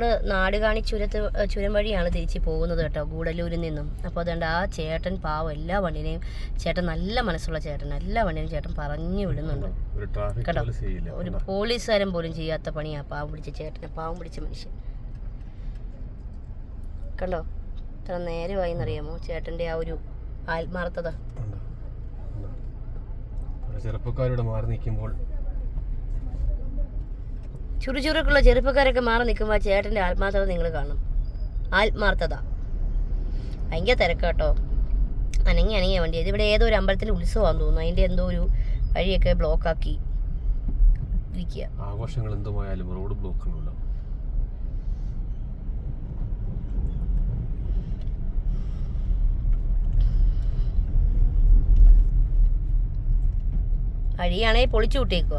നമ്മൾ നാടുകാണി ചുരത്ത് ചുരം വഴിയാണ് തിരിച്ച് പോകുന്നത് കേട്ടോ ഗൂഡല്ലൂരിൽ നിന്നും. അപ്പോൾ അതുകൊണ്ട് ആ ചേട്ടൻ പാവം എല്ലാ വണ്ടിനെയും ചേട്ടൻ നല്ല മനസ്സുള്ള ചേട്ടൻ എല്ലാ വണ്ടിനെയും ചേട്ടൻ പറഞ്ഞു വിടുന്നുണ്ട്. കേട്ടോ ഒരു പോലീസുകാരൻ പോലും ചെയ്യാത്ത പണിയാ പാവം പിടിച്ച ചേട്ടനെ പാവം പിടിച്ച മനുഷ്യൻ. കണ്ടോ? ഇത്ര നേരമായി എന്നറിയാമോ ചേട്ടന്റെ ആ ഒരു ആത്മാർത്ഥത? ചെറുപ്പക്കാരോട് മാറി നിൽക്കുമ്പോൾ ചുറുചുറുക്കുള്ള ചെറുപ്പക്കാരൊക്കെ മാറി നിൽക്കുമ്പോൾ ചേട്ടന്റെ ആത്മാർത്ഥത നിങ്ങൾ കാണും. ആത്മാർത്ഥത. ഭയങ്കര തിരക്കാട്ടോ. അനങ്ങി അനങ്ങിയ വണ്ടി. ഇതിവിടെ ഏതോ ഒരു അമ്പലത്തിൽ ഉത്സവമാണെന്ന് തോന്നുന്നു. അതിന്റെ എന്തോ ഒരു വഴിയൊക്കെ ബ്ലോക്കാക്കി ഇരിക്കുക ആഘോഷങ്ങൾ എന്തുമായാലും റോഡ് ബ്ലോക്ക് ആണല്ലോ. വഴിയാണെങ്കിൽ പൊളിച്ചു വിട്ടേക്കുക